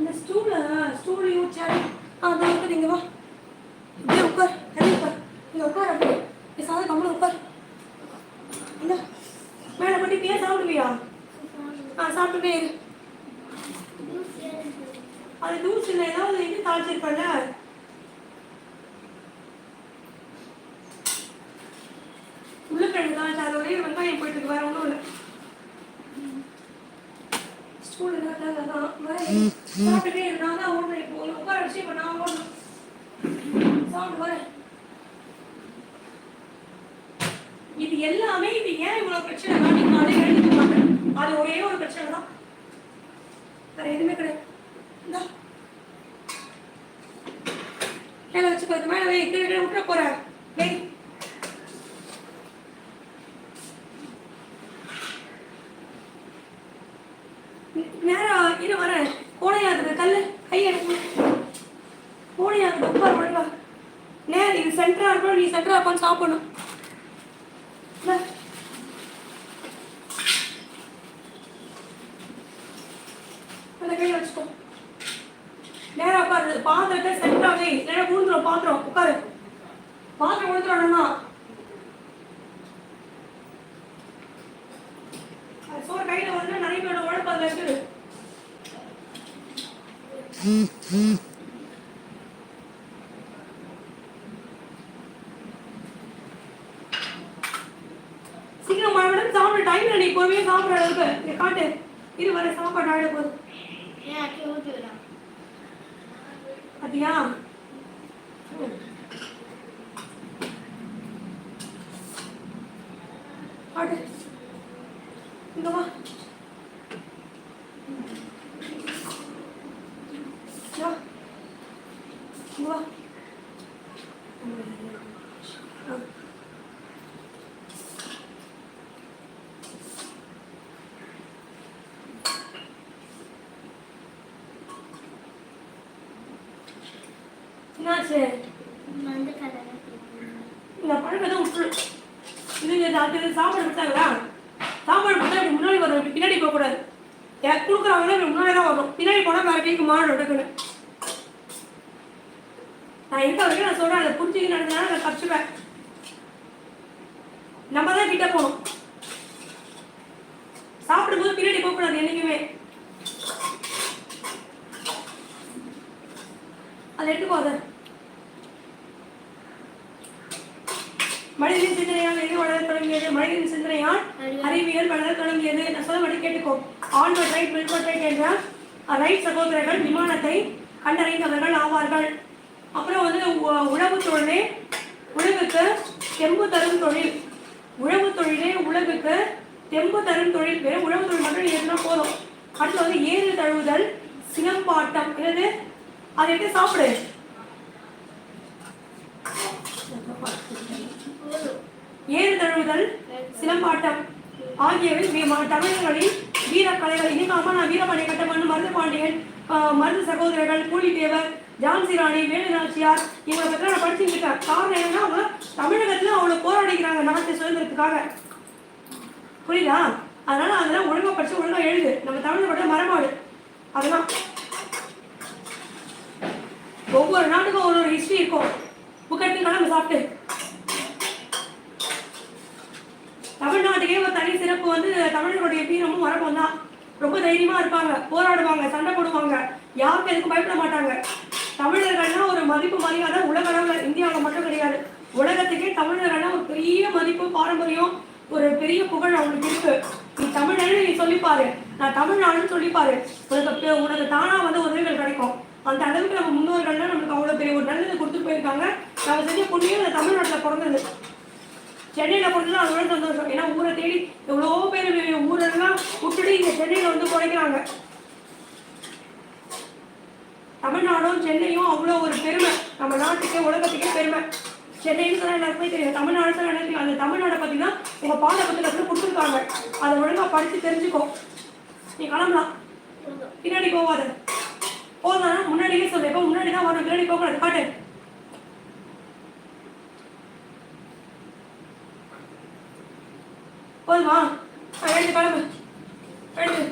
இந்த ஸ்டூல ஸ்டூலையும் சேர் ஆ உட்கார் இங்கே வா. உட்கார். அப்படியே உட்கார். இங்கே உட்கார் அப்படியே. நீ சாதா உட்கார். இந்த. மேலே பண்ணி இப்படியே சாப்பிடுவியா? ஆ சாப்பிட்டுட்டே இரு. அது தூசில் ஏதாவது இது தாளிச்சிருப்பல உருளைக்கிழங்கு தாளிச்சு அது ஒரே ஒரு வெங்காயம் போயிட்டு இருக்கு, வேற ஒன்றும் இல்லை. ஸ்கூல் சாப்பிட்டுட்டே நான் தான் ஓடுறேன் இப்போ உட்கார வச்சு இப்போ நான் ஓடணும் சாப்பிட்டு வரேன் இது எல்லாமே இது ஏன் இவ்வளவு பிரச்சனை தான் நீங்க அதை எழுதிக்க மாட்டேன் அது ஒரே ஒரு பிரச்சனை தான். வேற எதுவுமே கிடையாது. மேல வச்சுக்கோ இது மேல கீழே விட்டுற போற? வை நேரா இரு வரேன். கோணையாகுது கல் கை எடுக்கு கோணையாகுது உட்கார் ஒழுங்கா நேரம் இது சென்டரா இருக்கணும். நீ சென்டரா உட்காந்து சாப்பிடணும். அந்த கையை வச்சுக்கோ. நேரா உட்காரு. பாத்திரத்தை சென்டரா வை. நேரா பாத்திரம். உட்காரு. பாத்திரம் விழுந்துடணும்னா கையில வந்து நிறைய பேரோட உழைப்பு அதுல இருக்குது சீக்கிரம் சாப்பிட டைம்ல நீ சாப்பிட அளவுக்கு. காட்டு. இரு வர சாப்பாடு போகுது. ஏன் அக்கி இங்க வா. வா. என்னாச்சு? இந்த பழக்கத்தை விட்டுரு இது சாப்பாடு கொடுத்தாங்களா? சாப்பாடு பார்த்தா இப்படி முன்னாடி வரணும் இப்படி பின்னாடி போகக்கூடாது. யார் கொடுக்குறாங்கன்னா இப்படி முன்னாடி தான் வரணும். பின்னாடி போனால் வேறு கைக்கு மாறணும் நான் இருக்க வரைக்கும் நான் சொல்கிறேன் அதை புரிஞ்சுக்கிட்டு நடந்தா நான் தப்பிச்சுப்பேன். நம்ம தான் கிட்ட போகணும். சாப்பிடும்போது பின்னாடி போகக்கூடாது என்றைக்குமே அதை எடுத்துக்கோ அதை. மனிதனின் சிந்தனையால் எது வளர தொடங்கியது மனிதனின் சிந்தனையால் அறிவியல் வளர தொடங்கியது நான் சொல்ல கேட்டுக்கோ. ஆல்பர்ட் ரைட் வில்பர்ட் ரைட் என்ற ரைட் சகோதரர்கள் விமானத்தை கண்டறிந்தவர்கள் ஆவார்கள். அப்புறம் வந்து உ- உழவுத் தொழிலே உழவுக்கு தெம்பு தரும் தொழில். உழவுத் தொழிலே உழவுக்கு தெம்பு தரும் தொழில். வெறும் உழவு தொழில் மட்டும் நீ இருந்தால் போதும். அடுத்து வந்து ஏறு தழுவுதல் சிலம்பாட்டம் என்னது? அதை எடுத்து சாப்பிடு. ஏறு தழுவுதல் சிலம்பாட்டம். ஆகியவை தமிழர்களின் ம- தமிழர்களின் வீரக்கலைகள். இனிமாமா நான் வீரமணி கட்டமன் மருது பாண்டியன் மருந்து மருது சகோதரர்கள் கூலித்தேவர் ஜான்சி ராணி வேலு நாச்சியார் இவங்களை பற்றி நான் படிச்சுட்டு இருக்கேன் காரணம் என்னன்னா அவங்க தமிழகத்துல அவங்க போராடிக்கிறாங்க நாட்டு சுதந்திரத்துக்காக. புரியுதா? அதனால அதெல்லாம் ஒழுங்கா படிச்சு ஒழுங்கா எழுது. நம்ம தமிழோட மரபாடு அதெல்லாம் ஒவ்வொரு நாட்டுக்கும் ஒரு ஒரு ஹிஸ்டரி இருக்கும். புக் எடுத்து சாப்பிட்டு. தமிழ்நாட்டுக்கே ஒரு தனி சிறப்பு வந்து தமிழர்களுடைய வீரமும் மரபும் தான் ரொம்ப தைரியமா இருப்பாங்க போராடுவாங்க சண்டை போடுவாங்க. யாருக்கும் எதுக்கும் பயப்பட மாட்டாங்க. தமிழர்கள்னா ஒரு மதிப்பு மரியாதை உலக அளவில் இந்தியாவில் மட்டும் கிடையாது. உலகத்துக்கே தமிழர்கள்னா ஒரு பெரிய மதிப்பு பாரம்பரியம் ஒரு பெரிய புகழ் அவங்களுக்கு இருக்கு. நீ தமிழன்னு நீ சொல்லிப்பாரு. நான் தமிழ்நாடுன்னு சொல்லிப்பாரு. உனக்கு உனக்கு தானா வந்து உதவிகள் கிடைக்கும். அந்த அளவுக்கு நம்ம முன்னோர்கள்லாம் நமக்கு அவ்வளோ பெரிய ஒரு நல்லது கொடுத்துட்டு போயிருக்காங்க. நம்ம செஞ்ச புண்ணியம் இந்த தமிழ்நாட்டில் பிறந்தது. சென்னையில் பிறந்தது அது சந்தோஷம். ஏன்னா ஊரை தேடி எவ்வளோ பேர் ஊரெல்லாம் விட்டுட்டு இங்கே சென்னையில் வந்து குறைக்கிறாங்க தமிழ்நாடும் சென்னையும் அவ்வளோ ஒரு பெருமை. நம்ம நாட்டுக்கே உலகத்துக்கே பெருமை. சென்னைன்னு சொன்னா எல்லாருக்குமே தெரியும். தமிழ்நாடு சொன்னா எனக்கு அந்த தமிழ்நாடை பார்த்தீங்கன்னா உங்கள் பாட புத்தகத்தில் கொடுத்துருக்காங்க. அதை ஒழுங்காக படித்து தெரிஞ்சுக்கோ. நீ கிளம்பலாம். பின்னாடி போவாத போதும் முன்னாடியே சொல்லு. எப்போ முன்னாடி தான் வரணும்? பின்னாடி போகக்கூடாது. காட்டு போதுமா ஆ, எழுந்து கிளம்பு எழுந்து